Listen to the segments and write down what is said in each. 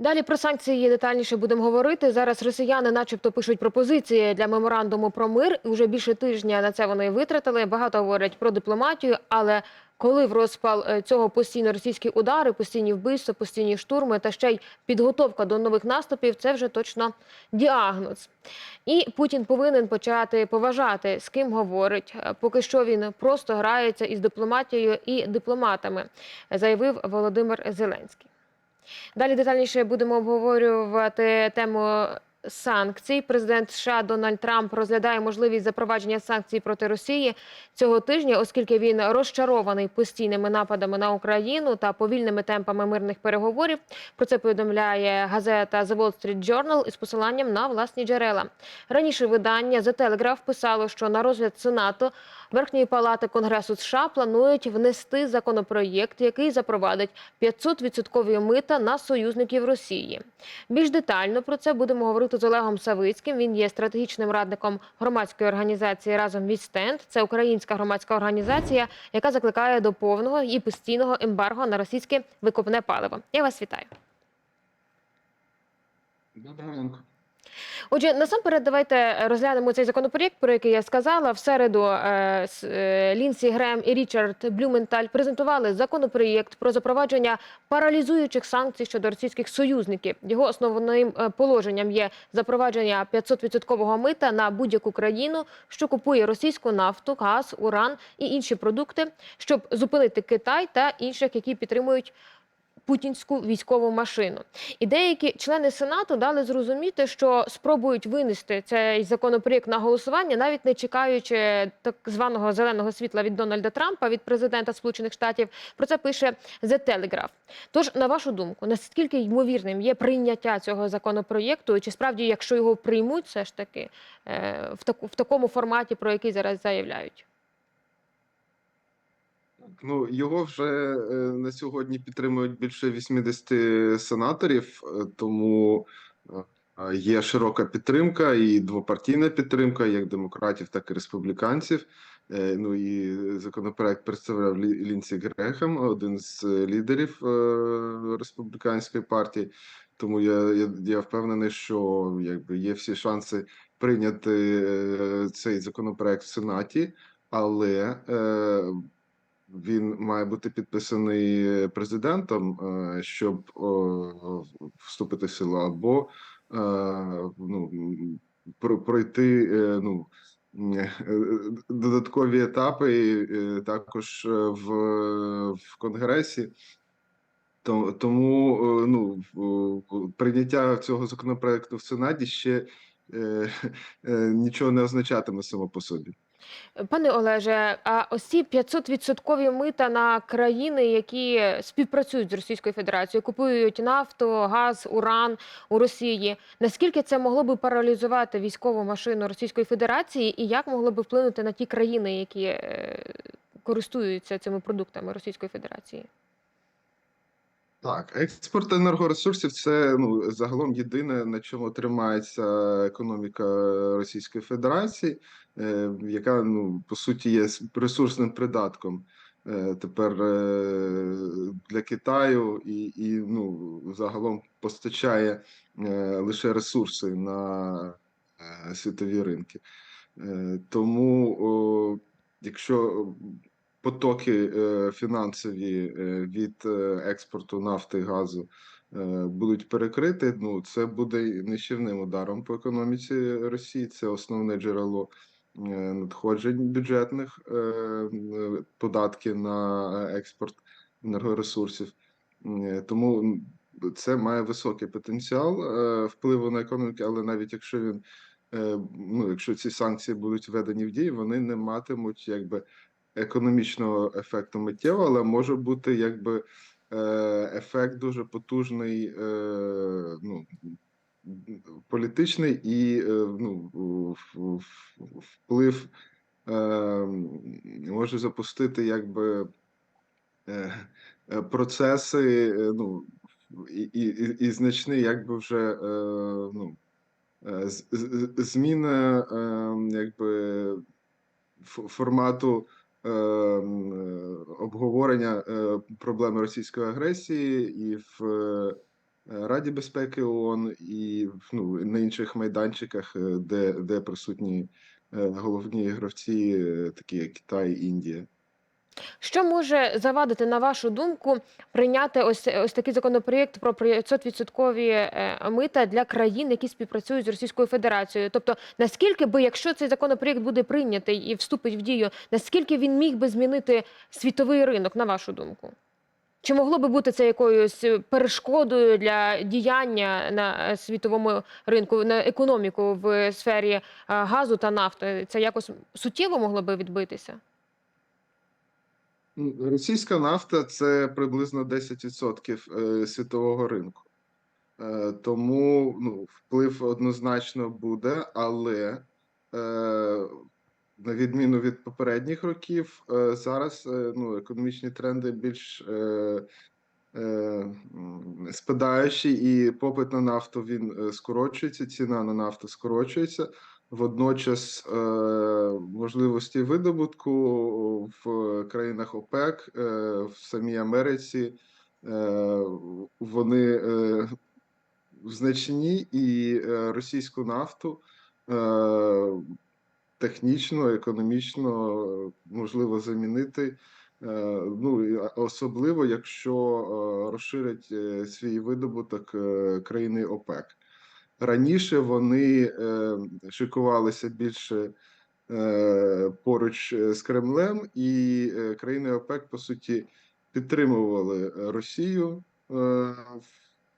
Далі про санкції детальніше будемо говорити. Зараз росіяни, начебто, пишуть пропозиції для меморандуму про мир. І вже більше тижня на це вони витратили. Багато говорять про дипломатію, але коли в розпал е, цього постійно російські удари, постійні вбивства, постійні штурми та ще й підготовка до нових наступів, це вже точно діагноз. І Путін повинен почати поважати, з ким говорить. Е, Поки що він просто грається із дипломатією і дипломатами, заявив Володимир Зеленський. Далі детальніше будемо обговорювати тему санкцій. Президент США Дональд Трамп розглядає можливість запровадження санкцій проти Росії цього тижня, оскільки він розчарований постійними нападами на Україну та повільними темпами мирних переговорів. Про це повідомляє газета The Wall Street Journal із посиланням на власні джерела. Раніше видання The Telegraph писало, що на розгляд Сенату Верхньої палати Конгресу США планують внести законопроєкт, який запровадить 500% мита на союзників Росії. Більш детально про це будемо говорити з Олегом Савицьким. Він є стратегічним радником громадської організації разом від стенд. Це українська громадська організація, яка закликає до повного і постійного ембарго на російське викопне паливо. Я вас вітаю. Доброго ранку. Отже, насамперед, давайте розглянемо цей законопроєкт, про який я сказала. В середу е, е, Лінсі Грем і Річард Блюменталь презентували законопроєкт про запровадження паралізуючих санкцій щодо російських союзників. Його основним е, положенням є запровадження 500% мита на будь-яку країну, що купує російську нафту, газ, уран і інші продукти, щоб зупинити Китай та інших, які підтримують путінську військову машину. І деякі члени Сенату дали зрозуміти, що спробують винести цей законопроєкт на голосування, навіть не чекаючи так званого зеленого світла від Дональда Трампа, від президента Сполучених Штатів. Про це пише The Telegraph. Тож, на вашу думку, наскільки ймовірним є прийняття цього законопроєкту, чи справді, якщо його приймуть, все ж таки е, в такому форматі, про який зараз заявляють? Ну, його вже е, на сьогодні підтримують більше 80 сенаторів, е, тому е, є широка підтримка і двопартійна підтримка, як демократів, так і республіканців. Ну і законопроект представляв Лі- Лінсі Грехем, один з лідерів республіканської партії. Тому я, я, я впевнений, що якби є всі шанси прийняти цей законопроект в Сенаті, але е, він має бути підписаний президентом, е, щоб вступити в силу, або е, ну, пройти е, ну, додаткові етапи також в, в Конгресі. Тому ну, прийняття цього законопроекту в Сенаті ще нічого не означатиме само по собі. Пане Олеже, а ось ці 500% мита на країни, які співпрацюють з Російською Федерацією, купують нафту, газ, уран у Росії. Наскільки це могло би паралізувати військову машину Російської Федерації, і як могло би вплинути на ті країни, які е, користуються цими продуктами Російської Федерації? Так, експорт енергоресурсів це ну загалом єдине, на чому тримається економіка Російської Федерації, яка ну по суті є ресурсним придатком е, тепер е, для Китаю і, і ну загалом постачає е, лише ресурси на е, світові ринки. Е, тому, якщо потоки е, фінансові е, від е, експорту нафти газу е, будуть перекриті, ну це буде нищівним ударом по економіці Росії. Це основне джерело е, надходжень бюджетних е, е, податки на експорт енергоресурсів. Е, Тому це має високий потенціал е, впливу на економіку, але навіть якщо він е, ну, якщо ці санкції будуть введені в дію, вони не матимуть якби економічного ефекту миттєво, але може бути якби е, ефект дуже потужний, е, ну, політичний і е, ну, вплив е, може запустити якби е, процеси, ну, і, і, і- значний, якби вже ну, зміна якби формату обговорення проблеми російської агресії і в Раді безпеки ООН і ну, на інших майданчиках, е, де, де присутні е, головні гравці, е, такі як Китай, Індія. Що може завадити, на вашу думку, прийняти ось, ось такий законопроєкт про 500% е, мита для країн, які співпрацюють з Російською Федерацією? Тобто, наскільки би, якщо цей законопроєкт буде прийнятий і вступить в дію, наскільки він міг би змінити світовий ринок, на вашу думку? Чи могло би бути це якоюсь перешкодою для діяння на світовому ринку, на економіку в сфері е, газу та нафти? Це якось суттєво могло би відбитися? Російська нафта це приблизно 10% е, світового ринку. Е, Тому ну, вплив однозначно буде, але е, на відміну від попередніх років, е, зараз е, ну, економічні тренди більш е, спадаючі, і попит на нафту він скорочується, ціна на нафту скорочується. Водночас можливості видобутку в країнах ОПЕК, в самій Америці, вони значні, і російську нафту технічно, економічно е, можливо замінити. е, Ну особливо, якщо е, розширять свій видобуток країни ОПЕК. Раніше вони шикувалися більше поруч з Кремлем, і країни ОПЕК, по суті, підтримували Росію в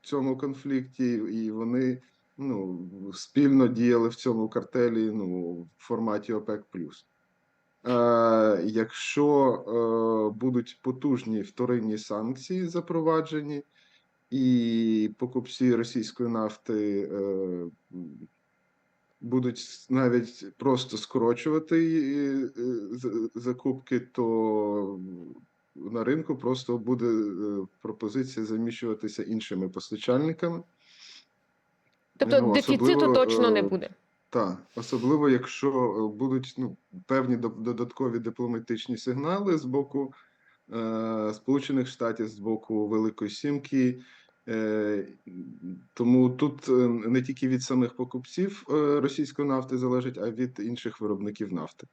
цьому конфлікті, і вони ну, спільно діяли в цьому картелі ну, в форматі ОПЕК+. Е, якщо е, будуть потужні вторинні санкції запроваджені, і покупці російської нафти е, будуть навіть просто скорочувати е, з- закупки, то на ринку просто буде е, пропозиція заміщуватися іншими постачальниками. Тобто Ну, дефіциту особливо, точно не е, буде. Так, особливо якщо е, будуть ну, певні до- додаткові дипломатичні сигнали з боку е, Сполучених Штатів, з боку Великої Сімки. Е, тому тут е, не тільки від самих покупців російської нафти залежить, а від інших виробників нафти.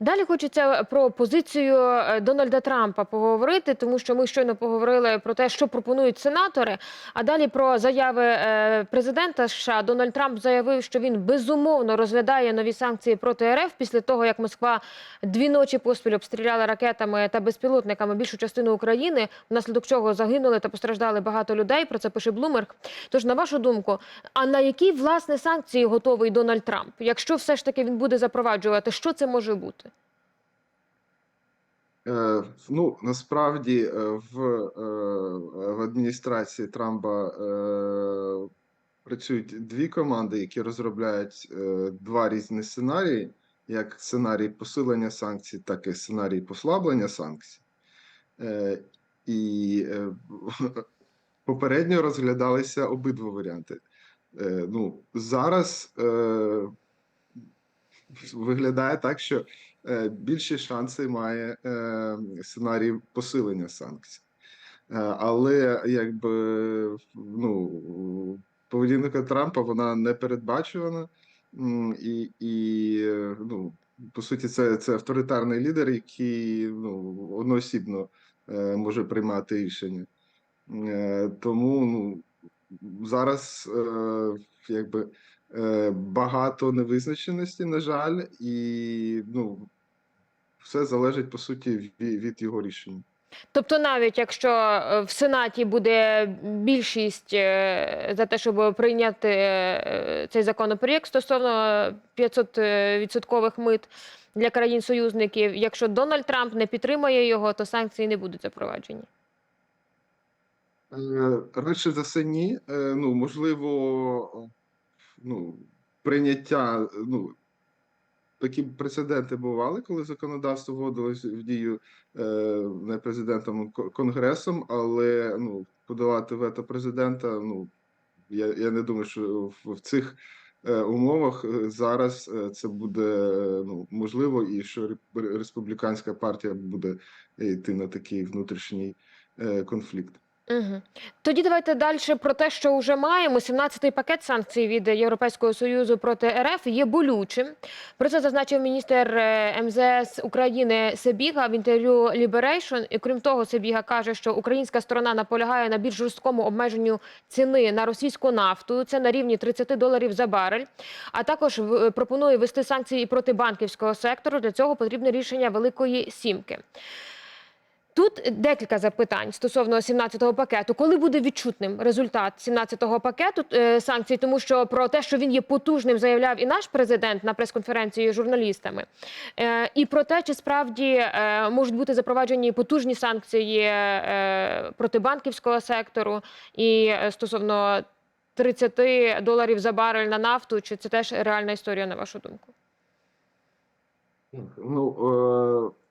Далі хочеться про позицію е, Дональда Трампа поговорити, тому що ми щойно поговорили про те, що пропонують сенатори. А далі про заяви е, президента США. Дональд Трамп заявив, що він безумовно розглядає нові санкції проти РФ після того, як Москва дві ночі поспіль обстріляла ракетами та безпілотниками більшу частину України, внаслідок чого загинули та постраждали багато людей. Про це пише Блумерг. Тож, на вашу думку, а на які власне санкції готовий Дональд Трамп? Якщо все ж таки він буде запроваджувати, що це може бути? Е, ну, насправді е, в, е, в адміністрації Трампа працюють дві команди, які розробляють два різні сценарії: як сценарій посилення санкцій, так і сценарій послаблення санкцій. І попередньо розглядалися обидва варіанти. Ну, зараз виглядає так, що е, більші шанси має е, сценарій посилення санкцій. Е, але якби ну, поведінка Трампа вона не передбачувана, і, і ну, по суті, це, це авторитарний лідер, який ну, одноосібно може приймати рішення. Тому ну, зараз якби багато невизначеності, на жаль, і ну, все залежить по суті від, його рішення. Тобто, навіть якщо е, в Сенаті буде більшість е, за те, щоб прийняти е, цей законопроєкт стосовно 500% відсоткових мит для країн-союзників, якщо Дональд Трамп не підтримає його, то санкції не будуть запроваджені. Е, Радше за все, ні. Е, Ну, можливо, ну, прийняття, ну, такі прецеденти бували, коли законодавство вводилось в дію е, не президентом, а конгресом, але ну, подолати вето президента, ну, я, я не думаю, що в, в цих е, умовах е, зараз е, це буде ну, можливо, і що ре- республіканська партія буде йти на такий внутрішній е, конфлікт. Угу. Тоді давайте далі про те, що вже маємо. 17-й пакет санкцій від Європейського союзу проти РФ є болючим. Про це зазначив міністр е, МЗС України Себіга в інтерв'ю Liberation. І крім того, Себіга каже, що українська сторона наполягає на більш жорсткому обмеженню ціни на російську нафту. Це на рівні 30 доларів за барель. А також пропонує ввести санкції проти банківського сектору. Для цього потрібне рішення Великої сімки. Тут декілька запитань стосовно 17-го пакету. Коли буде відчутним результат 17-го пакету е, санкцій, тому що про те, що він є потужним, заявляв і наш президент на прес-конференції з журналістами, Е, і про те, чи справді е, можуть бути запроваджені потужні санкції е, проти банківського сектору і е, стосовно 30 доларів за барель на нафту, чи це теж реальна історія, на вашу думку? Ну, е,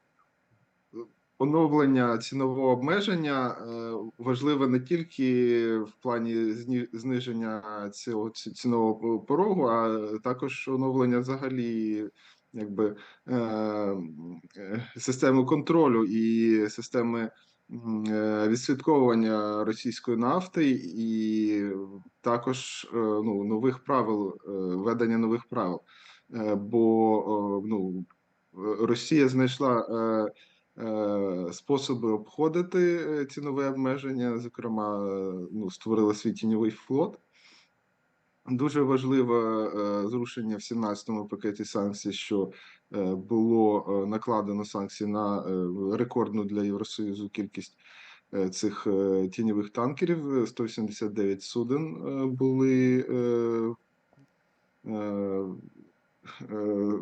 оновлення цінового обмеження е, важливе не тільки в плані зниження цього цінового порогу, а також оновлення взагалі якби е, системи контролю і системи е, відслідковування російської нафти, і також ну, нових правил, введення нових правил. Бо ну, Росія знайшла способи обходити е, цінове обмеження. Зокрема, е, ну, створила свій тіньовий флот. Дуже важливе е, зрушення в 17-му пакеті санкцій, що е, було е, накладено санкції на е, рекордну для Євросоюзу кількість е, цих е, тіньових танкерів. 179 суден е, були. Е,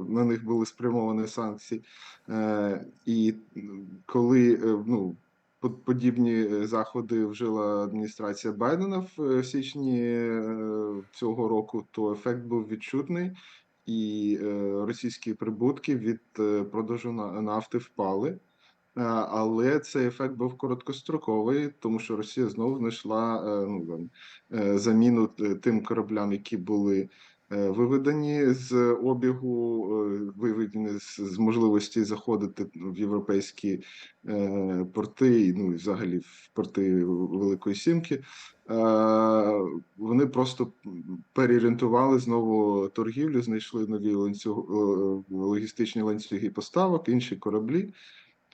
на них були спрямовані санкції. Е, І коли е, ну, подібні заходи вжила адміністрація Байдена в січні цього року, то ефект був відчутний, і російські прибутки від продажу на- нафти впали. Але цей ефект був короткостроковий, тому що Росія знову знайшла ну, заміну тим кораблям, які були виведені з обігу, е, виведені з, з можливості заходити в європейські е, порти, ну і взагалі в порти Великої Сімки. Е, Вони просто переорієнтували знову торгівлю, знайшли нові ланцюг, е, логістичні ланцюги поставок, інші кораблі.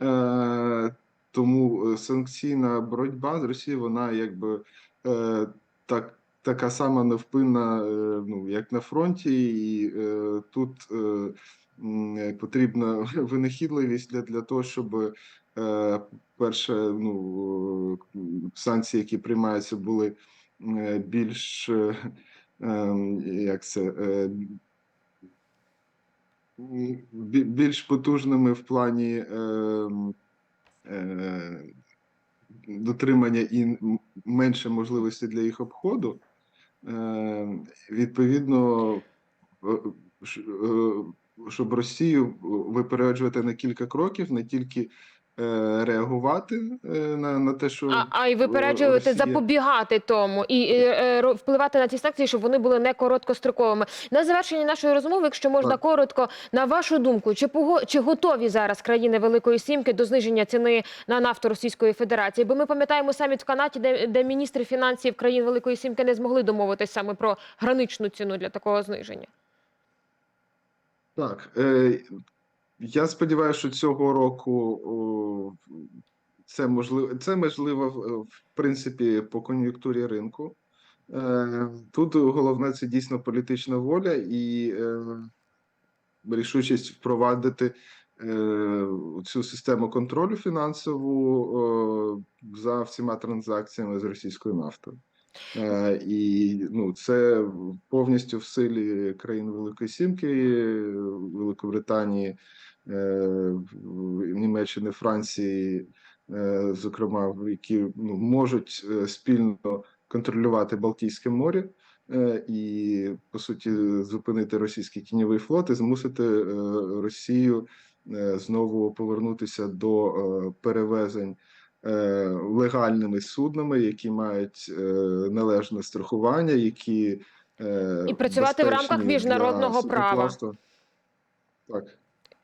Е, Тому е, санкційна боротьба з Росією, вона якби е, так така сама невпинна, е, ну як на фронті, і е, тут е, е, потрібна винахідливість для, для того, щоб е, перше, ну е, санкції, які приймаються, були е, більш е, ем, як це. е, більш потужними в плані ем, е, дотримання і менше можливості для їх обходу. Е, Відповідно, е, е, щоб Росію випереджувати на кілька кроків, не тільки е, реагувати е, на, на те, що А, а й випереджувати, Росія- запобігати тому і е, е, впливати на ці санкції, щоб вони були не короткостроковими. На завершення нашої розмови, якщо можна Так. коротко, на вашу думку, чи пого- чи готові зараз країни Великої Сімки до зниження ціни на нафту Російської Федерації? Бо ми пам'ятаємо саміт в Канаді, де, де міністри фінансів країн Великої Сімки не змогли домовитись саме про граничну ціну для такого зниження. Так, е, я сподіваюся, що цього року це можливо, це можливо в, принципі по кон'юнктурі ринку. Е, тут головне це дійсно політична воля і е, рішучість впровадити е, цю систему контролю фінансову за всіма транзакціями з російською нафтою. І ну, це повністю в силі країн Великої Сімки, Великобританії, Німеччини, Франції, е, зокрема, які ну, можуть е, спільно контролювати Балтійське море е, і, по суті, зупинити російський тіньовий флот і змусити е, Росію е, знову повернутися до е, перевезень е, легальними суднами, які мають е, належне страхування, які е, І працювати в рамках міжнародного права. Так.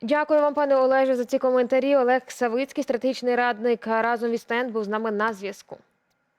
Дякую вам, пане Олеже, за ці коментарі. Олег Савицький, стратегічний радник разом від стенд, був з нами на зв'язку.